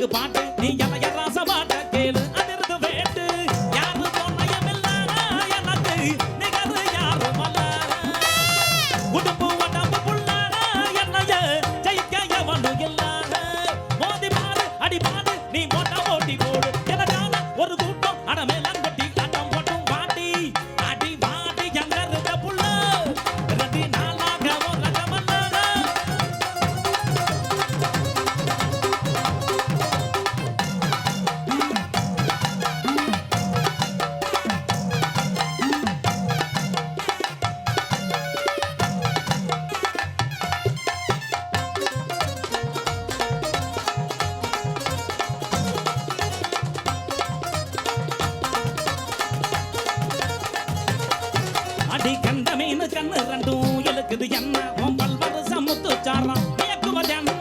இது பாட்டு நீ எல்லாம் ராசமாட்ட கேளு. மீன் கண்ணு ரெண்டும் எழுக்குது என்ன? உன் சமுத்து சாரம் இயக்குவது என்ன?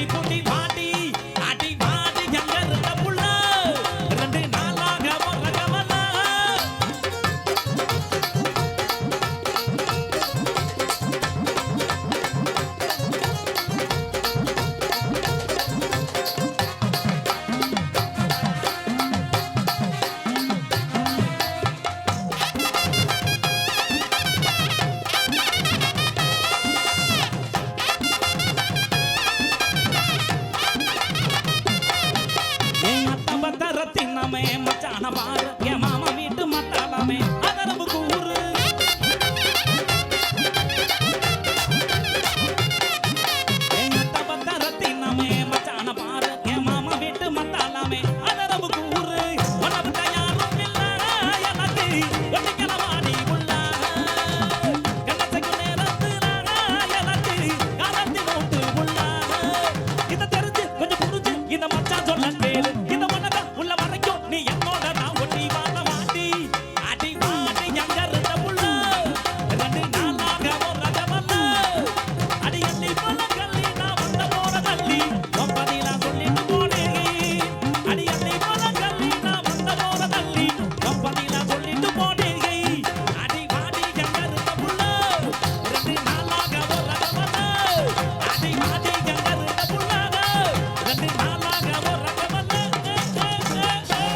Johnny Good. ప్రాణమే మచాన భాగ్యమామ